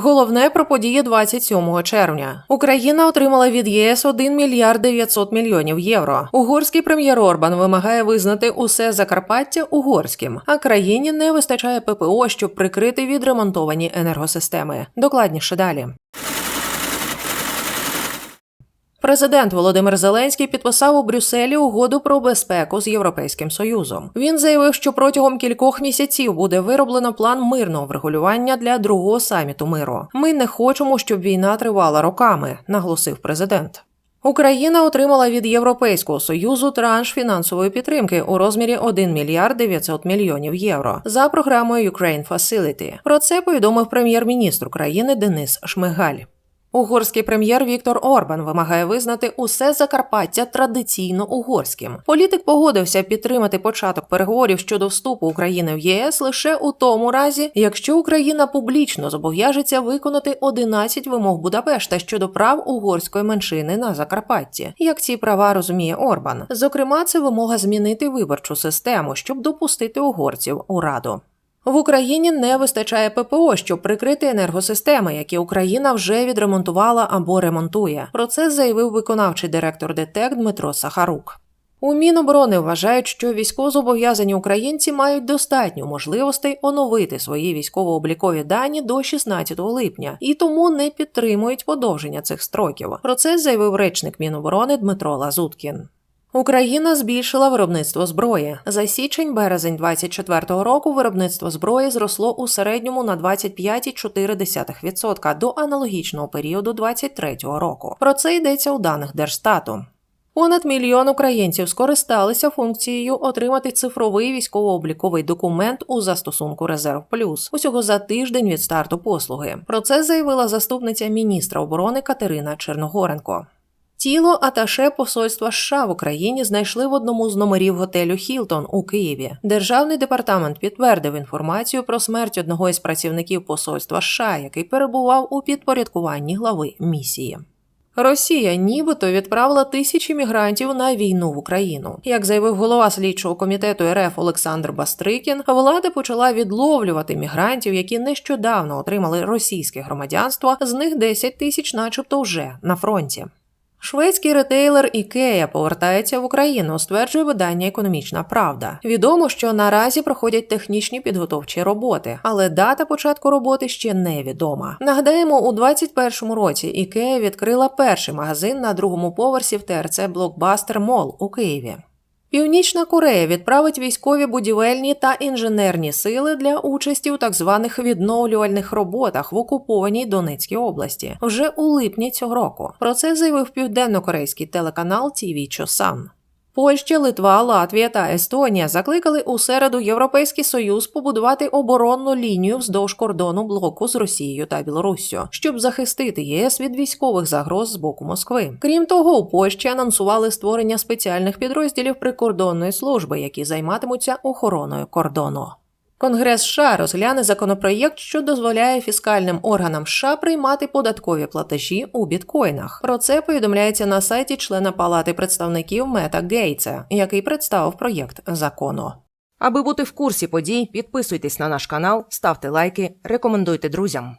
Головне про події 27 червня. Україна отримала від ЄС 1 мільярд 900 мільйонів євро. Угорський прем'єр Орбан вимагає визнати усе Закарпаття угорським, а країні не вистачає ППО, щоб прикрити відремонтовані енергосистеми. Докладніше далі. Президент Володимир Зеленський підписав у Брюсселі угоду про безпеку з Європейським Союзом. Він заявив, що протягом кількох місяців буде вироблено план мирного врегулювання для другого саміту миру. Ми не хочемо, щоб війна тривала роками, наголосив президент. Україна отримала від Європейського союзу транш фінансової підтримки у розмірі 1 мільярд 900 мільйонів євро за програмою Ukraine Facility. Про це повідомив прем'єр-міністр країни Денис Шмигаль. Угорський прем'єр Віктор Орбан вимагає визнати усе Закарпаття традиційно угорським. Політик погодився підтримати початок переговорів щодо вступу України в ЄС лише у тому разі, якщо Україна публічно зобов'яжеться виконати 11 вимог Будапешта щодо прав угорської меншини на Закарпатті. Як ці права розуміє Орбан? Зокрема, це вимога змінити виборчу систему, щоб допустити угорців у раду. В Україні не вистачає ППО, щоб прикрити енергосистеми, які Україна вже відремонтувала або ремонтує. Про це заявив виконавчий директор ДТЕК Дмитро Сахарук. У Міноборони вважають, що військовозобов'язані українці мають достатньо можливостей оновити свої військово-облікові дані до 16 липня і тому не підтримують подовження цих строків. Про це заявив речник Міноборони Дмитро Лазуткін. Україна збільшила виробництво зброї за січень-березень 24-го року. Виробництво зброї зросло у середньому на 25,4% до аналогічного періоду 23-го року. Про це йдеться у даних Держстату. Понад мільйон українців скористалися функцією отримати цифровий військово-обліковий документ у застосунку Резерв Плюс усього за тиждень від старту послуги. Про це заявила заступниця міністра оборони Катерина Черногоренко. Тіло аташе посольства США в Україні знайшли в одному з номерів готелю Хілтон у Києві. Державний департамент підтвердив інформацію про смерть одного із працівників посольства США, який перебував у підпорядкуванні глави місії. Росія нібито відправила тисячі мігрантів на війну в Україну. Як заявив голова слідчого комітету РФ Олександр Бастрикін, влада почала відловлювати мігрантів, які нещодавно отримали російське громадянство. З них 10 тисяч, начебто, вже на фронті. Шведський ретейлер Ікея повертається в Україну, стверджує видання Економічна Правда. Відомо, що наразі проходять технічні підготовчі роботи, але дата початку роботи ще не відома. Нагадаємо, у 2021 році Ікея відкрила перший магазин на другому поверсі в ТРЦ Блокбастер Мол у Києві. Північна Корея відправить військові будівельні та інженерні сили для участі у так званих відновлювальних роботах в окупованій Донецькій області вже у липні цього року. Про це заявив південно-корейський телеканал TV Chosan. Польща, Литва, Латвія та Естонія закликали у середу Європейський Союз побудувати оборонну лінію вздовж кордону блоку з Росією та Білоруссю, щоб захистити ЄС від військових загроз з боку Москви. Крім того, у Польщі анонсували створення спеціальних підрозділів прикордонної служби, які займатимуться охороною кордону. Конгрес США розгляне законопроєкт, що дозволяє фіскальним органам США приймати податкові платежі у біткоїнах. Про це повідомляється на сайті члена Палати представників Мета Гейтса, який представив проєкт закону. Аби бути в курсі подій, підписуйтесь на наш канал, ставте лайки, рекомендуйте друзям.